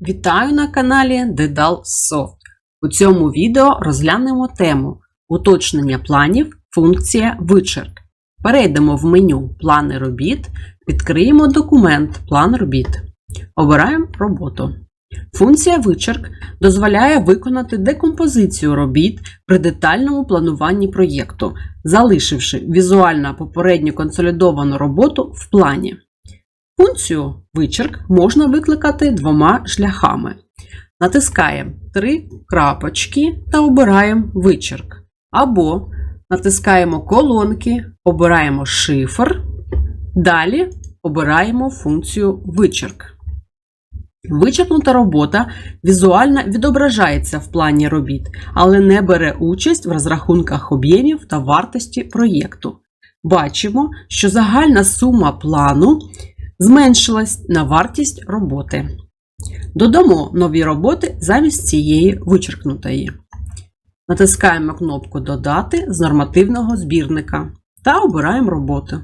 Вітаю на каналі Дедал Soft. У цьому відео розглянемо тему уточнення планів, функція вичерк. Перейдемо в меню Плани робіт, відкриємо документ План робіт. Обираємо роботу. Функція вичерк дозволяє виконати декомпозицію робіт при детальному плануванні проєкту, залишивши візуально попередню консолідовану роботу в плані. Функцію вичерк можна викликати двома шляхами. Натискаємо три крапочки та обираємо вичерк. Або натискаємо колонки, обираємо шифр. Далі обираємо функцію вичерк. Вичеркнута робота візуально відображається в плані робіт, але не бере участь в розрахунках об'ємів та вартості проєкту. Бачимо, що загальна сума плану зменшилась на вартість роботи. Додамо нові роботи замість цієї вичеркнутої. Натискаємо кнопку Додати з нормативного збірника та обираємо роботу.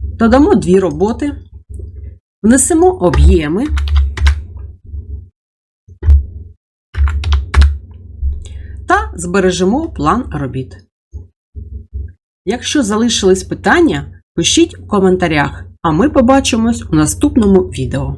Додамо дві роботи, внесемо об'єми та збережемо план робіт. Якщо залишились питання, пишіть у коментарях, а ми побачимось у наступному відео.